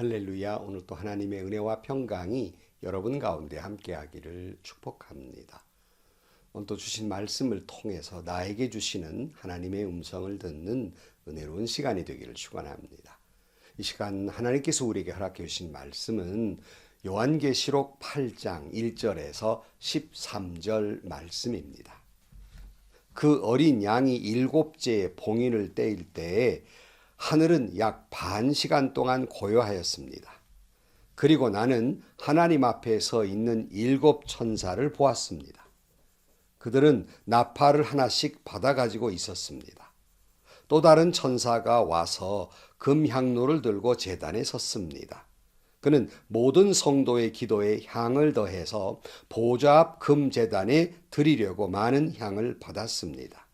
할렐루야. 오늘 또 하나님의 은혜와 평강이 여러분 가운데 함께하기를 축복합니다. 오늘 또 주신 말씀을 통해서 나에게 주시는 하나님의 음성을 듣는 은혜로운 시간이 되기를 축원합니다. 이 시간 하나님께서 우리에게 허락해 주신 말씀은 요한계시록 8장 1절에서 13절 말씀입니다. 그 어린 양이 일곱째의 봉인을 떼일 때에 하늘은 약 반 시간 동안 고요하였습니다. 그리고 나는 하나님 앞에 서 있는 일곱 천사를 보았습니다. 그들은 나팔을 하나씩 받아 가지고 있었습니다. 또 다른 천사가 와서 금향로를 들고 제단에 섰습니다. 그는 모든 성도의 기도에 향을 더해서 보좌 앞 금제단에 드리려고 많은 향을 받았습니다.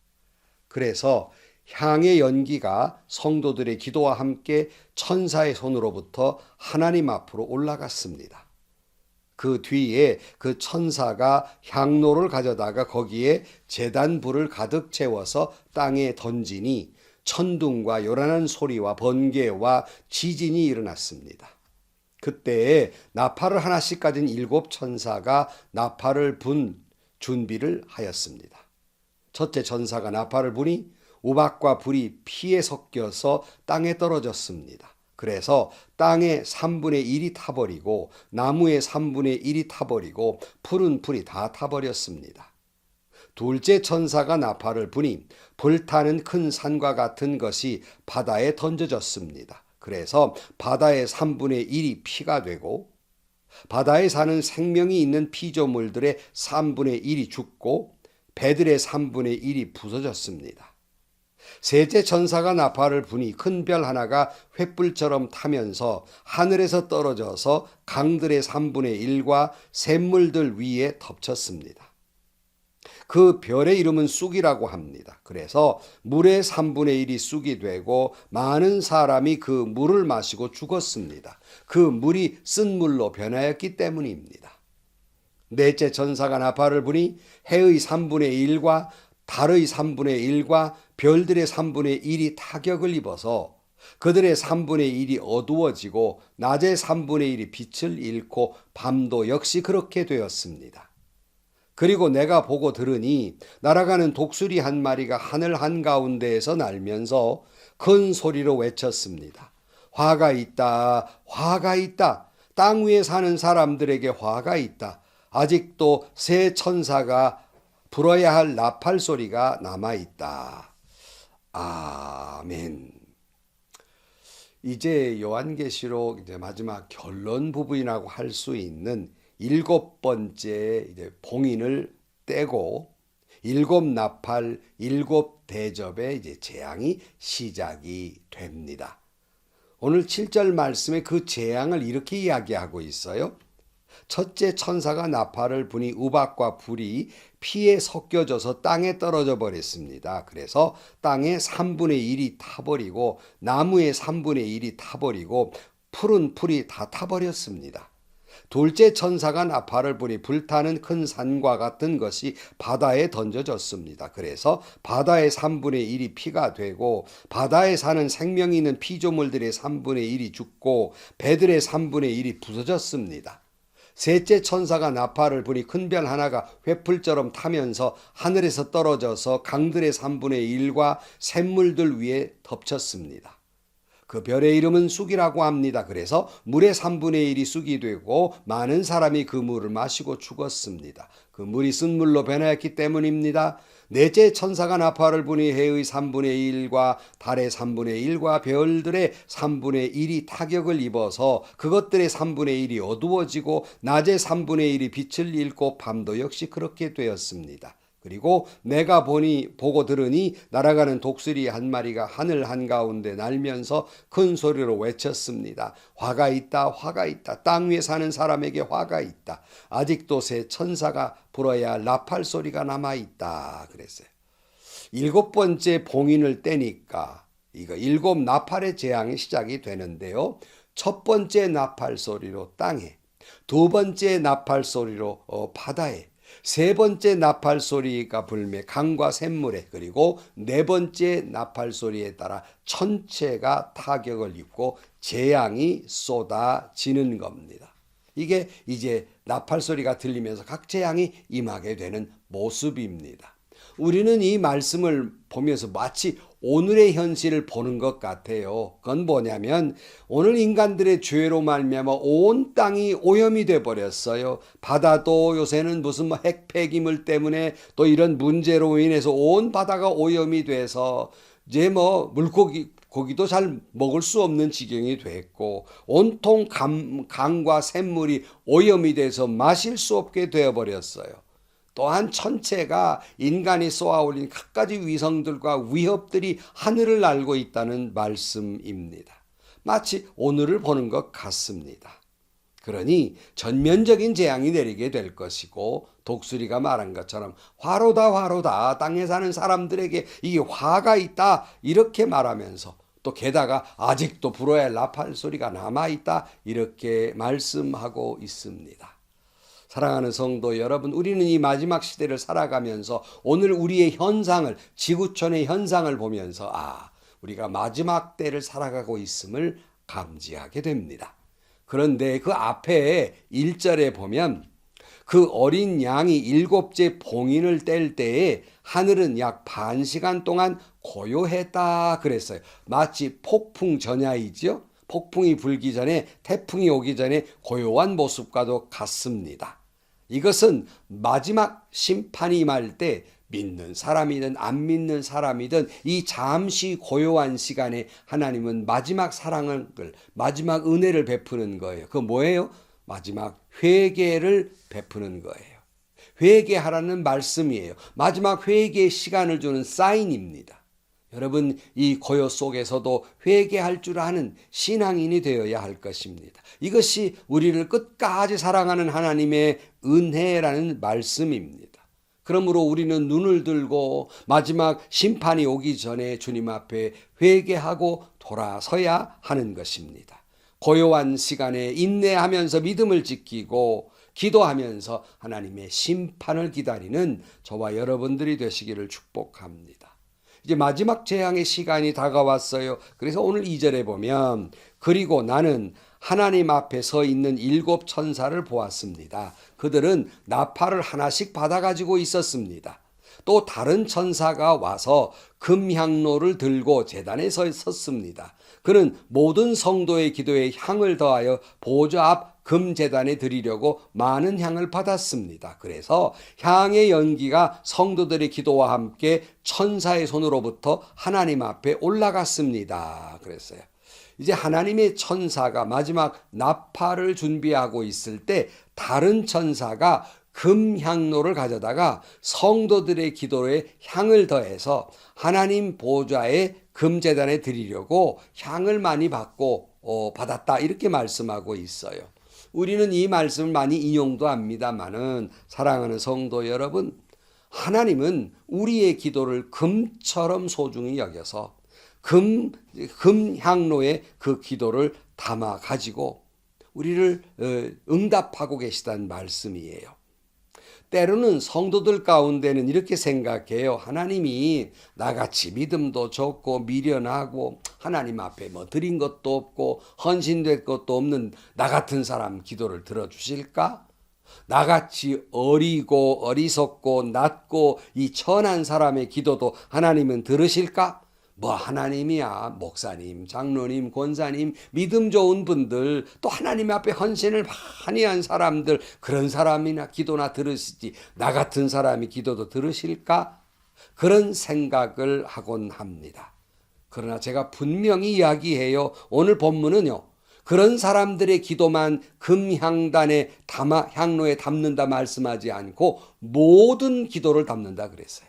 그래서 향의 연기가 성도들의 기도와 함께 천사의 손으로부터 하나님 앞으로 올라갔습니다. 그 뒤에 그 천사가 향로를 가져다가 거기에 재단 불을 가득 채워서 땅에 던지니 천둥과 요란한 소리와 번개와 지진이 일어났습니다. 그때에 나팔을 하나씩 가진 일곱 천사가 나팔을 분 준비를 하였습니다. 첫째 천사가 나팔을 부니 우박과 불이 피에 섞여서 땅에 떨어졌습니다. 그래서 땅의 3분의 1이 타버리고 나무의 3분의 1이 타버리고 푸른 풀이 다 타버렸습니다. 둘째 천사가 나팔을 부니 불타는 큰 산과 같은 것이 바다에 던져졌습니다. 그래서 바다의 3분의 1이 피가 되고 바다에 사는 생명이 있는 피조물들의 3분의 1이 죽고 배들의 3분의 1이 부서졌습니다. 셋째 천사가 나팔을 부니 큰 별 하나가 횃불처럼 타면서 하늘에서 떨어져서 강들의 3분의 1과 샘물들 위에 덮쳤습니다. 그 별의 이름은 쑥이라고 합니다. 그래서 물의 3분의 1이 쑥이 되고 많은 사람이 그 물을 마시고 죽었습니다. 그 물이 쓴 물로 변하였기 때문입니다. 넷째 천사가 나팔을 부니 해의 3분의 1과 달의 3분의 1과 별들의 3분의 1이 타격을 입어서 그들의 3분의 1이 어두워지고 낮의 3분의 1이 빛을 잃고 밤도 역시 그렇게 되었습니다. 그리고 내가 보고 들으니 날아가는 독수리 한 마리가 하늘 한가운데에서 날면서 큰 소리로 외쳤습니다. 화가 있다, 화가 있다. 땅 위에 사는 사람들에게 화가 있다. 아직도 새 천사가 불어야 할 나팔 소리가 남아 있다. 아멘. 이제 요한계시록 이제 마지막 결론 부분이라고 할 수 있는 일곱 번째 이제 봉인을 떼고 일곱 나팔, 일곱 대접의 이제 재앙이 시작이 됩니다. 오늘 7절 말씀에 그 재앙을 이렇게 이야기하고 있어요. 첫째 천사가 나팔을 부니 우박과 불이 피에 섞여져서 땅에 떨어져 버렸습니다. 그래서 땅의 3분의 1이 타버리고 나무의 3분의 1이 타버리고 푸른 풀이 다 타버렸습니다. 둘째 천사가 나팔을 부니 불타는 큰 산과 같은 것이 바다에 던져졌습니다. 그래서 바다의 3분의 1이 피가 되고 바다에 사는 생명이 있는 피조물들의 3분의 1이 죽고 배들의 3분의 1이 부서졌습니다. 셋째 천사가 나팔을 부니 큰 별 하나가 횃불처럼 타면서 하늘에서 떨어져서 강들의 3분의 1과 샘물들 위에 덮쳤습니다. 그 별의 이름은 쑥이라고 합니다. 그래서 물의 3분의 1이 쑥이 되고 많은 사람이 그 물을 마시고 죽었습니다. 그 물이 쓴 물로 변하였기 때문입니다. 넷째 천사가 나팔을 부니 해의 3분의 1과 달의 3분의 1과 별들의 3분의 1이 타격을 입어서 그것들의 3분의 1이 어두워지고 낮의 3분의 1이 빛을 잃고 밤도 역시 그렇게 되었습니다. 그리고 내가 보니 보고 들으니 날아가는 독수리 한 마리가 하늘 한가운데 날면서 큰 소리로 외쳤습니다. 화가 있다 화가 있다 땅 위에 사는 사람에게 화가 있다. 아직도 새 천사가 불어야 할 나팔 소리가 남아 있다 그랬어요. 일곱 번째 봉인을 떼니까 이거 일곱 나팔의 재앙이 시작이 되는데요. 첫 번째 나팔 소리로 땅에 두 번째 나팔 소리로 어, 바다에 세 번째 나팔 소리가 불매 강과 샘물에 그리고 네 번째 나팔 소리에 따라 천체가 타격을 입고 재앙이 쏟아지는 겁니다. 이게 이제 나팔 소리가 들리면서 각 재앙이 임하게 되는 모습입니다. 우리는 이 말씀을 보면서 마치 오늘의 현실을 보는 것 같아요. 그건 뭐냐면 오늘 인간들의 죄로 말미암아 온 땅이 오염이 돼 버렸어요. 바다도 요새는 무슨 뭐 핵폐기물 때문에 또 이런 문제로 인해서 온 바다가 오염이 돼서 이제 뭐 물고기 고기도 잘 먹을 수 없는 지경이 됐고 온통 감, 강과 샘물이 오염이 돼서 마실 수 없게 되어 버렸어요. 또한 천체가 인간이 쏘아올린 갖가지 위성들과 위협들이 하늘을 날고 있다는 말씀입니다. 마치 오늘을 보는 것 같습니다. 그러니 전면적인 재앙이 내리게 될 것이고 독수리가 말한 것처럼 화로다 화로다 땅에 사는 사람들에게 이게 화가 있다 이렇게 말하면서 또 게다가 아직도 불어야 할 나팔 소리가 남아 있다 이렇게 말씀하고 있습니다. 사랑하는 성도 여러분, 우리는 이 마지막 시대를 살아가면서 오늘 우리의 현상을, 지구촌의 현상을 보면서, 아, 우리가 마지막 때를 살아가고 있음을 감지하게 됩니다. 그런데 그 앞에 1절에 보면 그 어린 양이 일곱째 봉인을 뗄 때에 하늘은 약 반 시간 동안 고요했다 그랬어요. 마치 폭풍 전야이죠. 폭풍이 불기 전에 태풍이 오기 전에 고요한 모습과도 같습니다. 이것은 마지막 심판이 임할 때 믿는 사람이든 안 믿는 사람이든 이 잠시 고요한 시간에 하나님은 마지막 사랑을 마지막 은혜를 베푸는 거예요. 그 뭐예요? 마지막 회개를 베푸는 거예요. 회개하라는 말씀이에요. 마지막 회개의 시간을 주는 사인입니다. 여러분 이 고요 속에서도 회개할 줄 아는 신앙인이 되어야 할 것입니다. 이것이 우리를 끝까지 사랑하는 하나님의 은혜라는 말씀입니다. 그러므로 우리는 눈을 들고 마지막 심판이 오기 전에 주님 앞에 회개하고 돌아서야 하는 것입니다. 고요한 시간에 인내하면서 믿음을 지키고 기도하면서 하나님의 심판을 기다리는 저와 여러분들이 되시기를 축복합니다. 이제 마지막 재앙의 시간이 다가왔어요. 그래서 오늘 2절에 보면 그리고 나는 하나님 앞에 서 있는 일곱 천사를 보았습니다. 그들은 나팔을 하나씩 받아 가지고 있었습니다. 또 다른 천사가 와서 금향로를 들고 재단에 서 섰습니다. 그는 모든 성도의 기도에 향을 더하여 보좌 앞 금재단에 드리려고 많은 향을 받았습니다. 그래서 향의 연기가 성도들의 기도와 함께 천사의 손으로부터 하나님 앞에 올라갔습니다. 그랬어요. 이제 하나님의 천사가 마지막 나팔을 준비하고 있을 때 다른 천사가 금향로를 가져다가 성도들의 기도에 향을 더해서 하나님 보좌에 금재단에 드리려고 향을 많이 받고 어, 받았다 이렇게 말씀하고 있어요. 우리는 이 말씀을 많이 인용도 합니다만은 사랑하는 성도 여러분, 하나님은 우리의 기도를 금처럼 소중히 여겨서 금, 금향로에 그 기도를 담아 가지고 우리를 어, 응답하고 계시다는 말씀이에요. 때로는 성도들 가운데는 이렇게 생각해요. 하나님이 나같이 믿음도 적고 미련하고 하나님 앞에 뭐 드린 것도 없고 헌신될 것도 없는 나 같은 사람 기도를 들어주실까? 나같이 어리고 어리석고 낮고 이 천한 사람의 기도도 하나님은 들으실까? 뭐 하나님이야 목사님, 장로님, 권사님, 믿음 좋은 분들 또 하나님 앞에 헌신을 많이 한 사람들 그런 사람이나 기도나 들으시지 나 같은 사람이 기도도 들으실까? 그런 생각을 하곤 합니다. 그러나 제가 분명히 이야기해요. 오늘 본문은요. 그런 사람들의 기도만 금향단에 담아 향로에 담는다 말씀하지 않고 모든 기도를 담는다 그랬어요.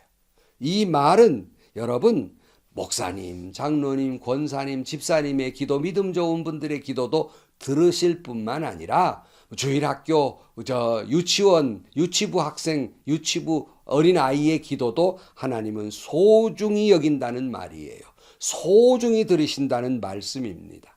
이 말은 여러분 목사님, 장로님, 권사님, 집사님의 기도, 믿음 좋은 분들의 기도도 들으실 뿐만 아니라 주일학교, 저 유치원, 유치부 학생, 유치부 어린 아이의 기도도 하나님은 소중히 여긴다는 말이에요. 소중히 들으신다는 말씀입니다.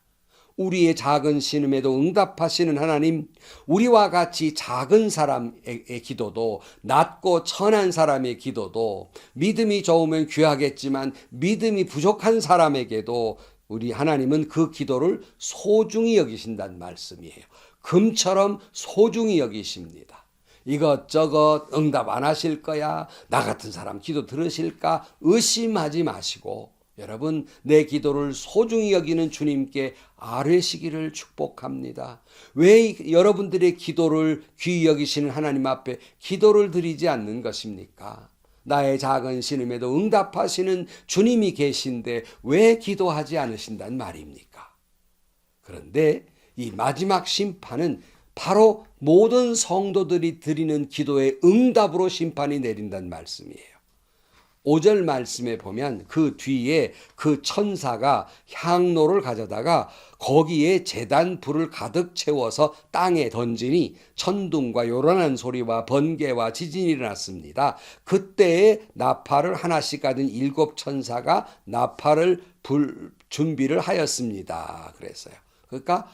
우리의 작은 신음에도 응답하시는 하나님, 우리와 같이 작은 사람의 기도도, 낮고 천한 사람의 기도도, 믿음이 좋으면 귀하겠지만 믿음이 부족한 사람에게도 우리 하나님은 그 기도를 소중히 여기신다는 말씀이에요. 금처럼 소중히 여기십니다. 이것저것 응답 안 하실 거야. 나 같은 사람 기도 들으실까? 의심하지 마시고 여러분 내 기도를 소중히 여기는 주님께 아뢰시기를 축복합니다. 왜 여러분들의 기도를 귀히 여기시는 하나님 앞에 기도를 드리지 않는 것입니까? 나의 작은 신음에도 응답하시는 주님이 계신데 왜 기도하지 않으신단 말입니까? 그런데 이 마지막 심판은 바로 모든 성도들이 드리는 기도의 응답으로 심판이 내린다는 말씀이에요. 5절 말씀에 보면 그 뒤에 그 천사가 향로를 가져다가 거기에 재단 불을 가득 채워서 땅에 던지니 천둥과 요란한 소리와 번개와 지진이 일어났습니다. 그때에 나팔을 하나씩 가진 일곱 천사가 나팔을 불 준비를 하였습니다. 그랬어요. 그러니까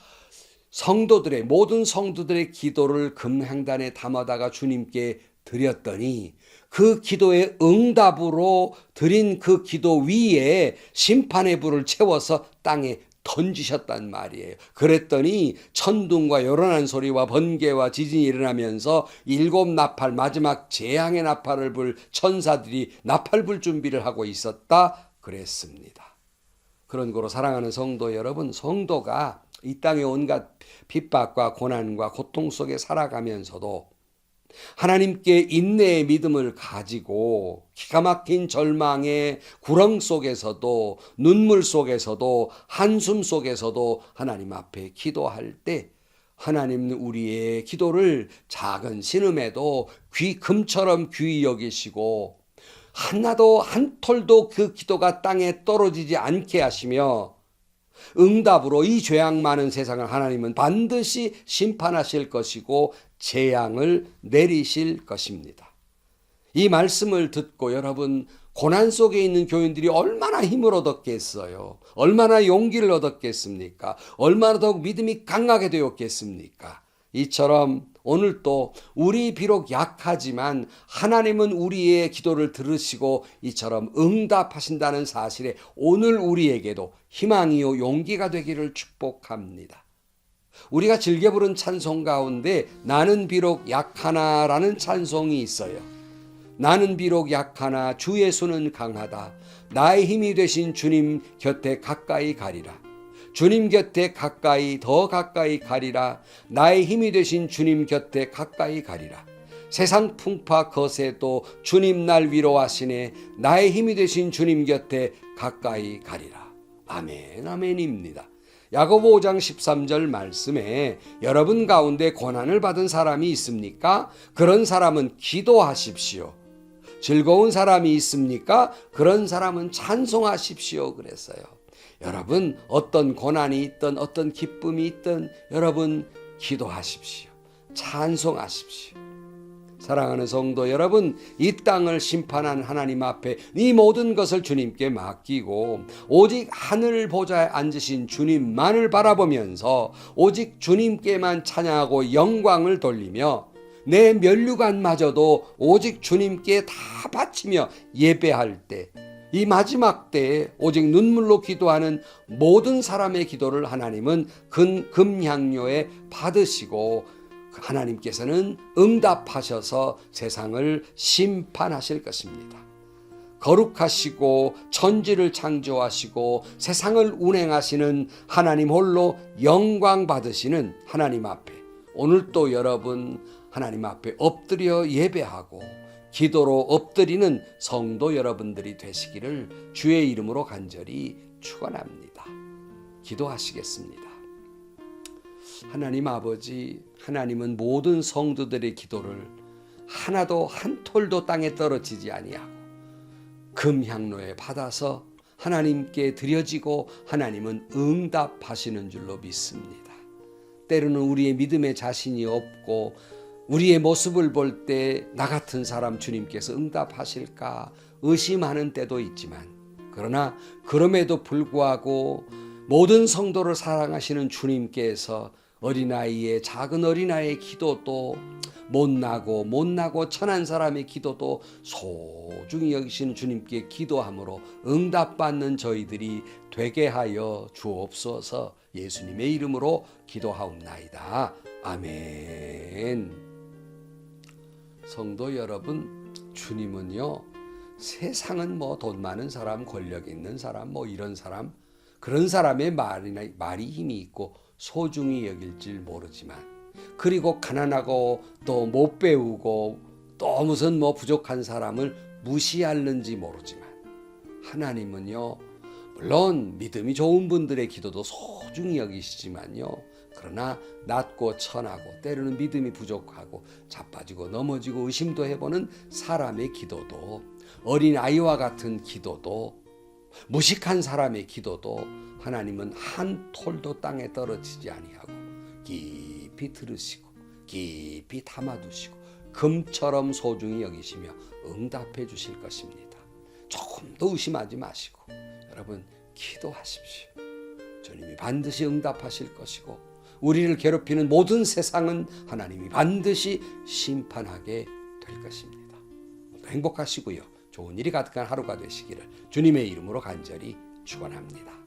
성도들의 모든 성도들의 기도를 금향단에 담아다가 주님께 드렸더니 그 기도의 응답으로 드린 그 기도 위에 심판의 불을 채워서 땅에 던지셨단 말이에요. 그랬더니 천둥과 요란한 소리와 번개와 지진이 일어나면서 일곱 나팔 마지막 재앙의 나팔을 불 천사들이 나팔 불 준비를 하고 있었다 그랬습니다. 그런 거로 사랑하는 성도 여러분, 성도가 이 땅의 온갖 핍박과 고난과 고통 속에 살아가면서도 하나님께 인내의 믿음을 가지고 기가 막힌 절망의 구렁 속에서도 눈물 속에서도 한숨 속에서도 하나님 앞에 기도할 때 하나님은 우리의 기도를 작은 신음에도 귀 금처럼 귀히 여기시고 하나도 한 톨도 그 기도가 땅에 떨어지지 않게 하시며 응답으로 이 죄악 많은 세상을 하나님은 반드시 심판하실 것이고 재앙을 내리실 것입니다. 이 말씀을 듣고 여러분 고난 속에 있는 교인들이 얼마나 힘을 얻었겠어요? 얼마나 용기를 얻었겠습니까? 얼마나 더욱 믿음이 강하게 되었겠습니까? 이처럼 오늘 또 우리 비록 약하지만 하나님은 우리의 기도를 들으시고 이처럼 응답하신다는 사실에 오늘 우리에게도 희망이요 용기가 되기를 축복합니다. 우리가 즐겨 부른 찬송 가운데 나는 비록 약하나라는 찬송이 있어요. 나는 비록 약하나 주 예수는 강하다. 나의 힘이 되신 주님 곁에 가까이 가리라. 주님 곁에 가까이 더 가까이 가리라. 나의 힘이 되신 주님 곁에 가까이 가리라. 세상 풍파 거세도 주님 날 위로하시네. 나의 힘이 되신 주님 곁에 가까이 가리라. 아멘, 아멘입니다. 야고보 5장 13절 말씀에 여러분 가운데 고난을 받은 사람이 있습니까? 그런 사람은 기도하십시오. 즐거운 사람이 있습니까? 그런 사람은 찬송하십시오. 그랬어요. 여러분, 어떤 고난이 있든 어떤 기쁨이 있든 여러분 기도하십시오. 찬송하십시오. 사랑하는 성도 여러분, 이 땅을 심판한 하나님 앞에 이 모든 것을 주님께 맡기고 오직 하늘 보좌에 앉으신 주님만을 바라보면서 오직 주님께만 찬양하고 영광을 돌리며 내 면류관마저도 오직 주님께 다 바치며 예배할 때 이 마지막 때에 오직 눈물로 기도하는 모든 사람의 기도를 하나님은 근 금향료에 받으시고 하나님께서는 응답하셔서 세상을 심판하실 것입니다. 거룩하시고 천지를 창조하시고 세상을 운행하시는 하나님 홀로 영광 받으시는 하나님 앞에 오늘 또 여러분 하나님 앞에 엎드려 예배하고 기도로 엎드리는 성도 여러분들이 되시기를 주의 이름으로 간절히 축원합니다. 기도하시겠습니다. 하나님 아버지, 하나님은 모든 성도들의 기도를 하나도 한 톨도 땅에 떨어지지 아니하고 금향로에 받아서 하나님께 드려지고 하나님은 응답하시는 줄로 믿습니다. 때로는 우리의 믿음에 자신이 없고 우리의 모습을 볼 때 나 같은 사람 주님께서 응답하실까 의심하는 때도 있지만 그러나 그럼에도 불구하고 모든 성도를 사랑하시는 주님께서 어린아이의 작은 어린아이의 기도도 못나고 못나고 천한 사람의 기도도 소중히 여기시는 주님께 기도함으로 응답받는 저희들이 되게 하여 주옵소서 예수님의 이름으로 기도하옵나이다. 아멘. 성도 여러분, 주님은요, 세상은 뭐 돈 많은 사람, 권력 있는 사람, 뭐 이런 사람, 그런 사람의 말이나 말이 힘이 있고 소중히 여길 줄 모르지만, 그리고 가난하고 또 못 배우고 또 무슨 뭐 부족한 사람을 무시하는지 모르지만, 하나님은요, 물론 믿음이 좋은 분들의 기도도 소중히 여기시지만요. 그러나 낮고 천하고 때로는 믿음이 부족하고 자빠지고 넘어지고 의심도 해보는 사람의 기도도 어린 아이와 같은 기도도 무식한 사람의 기도도 하나님은 한 톨도 땅에 떨어지지 아니하고 깊이 들으시고 깊이 담아두시고 금처럼 소중히 여기시며 응답해 주실 것입니다. 조금도 의심하지 마시고 여러분 기도하십시오. 주님이 반드시 응답하실 것이고 우리를 괴롭히는 모든 세상은 하나님이 반드시 심판하게 될 것입니다. 행복하시고요. 좋은 일이 가득한 하루가 되시기를 주님의 이름으로 간절히 축원합니다.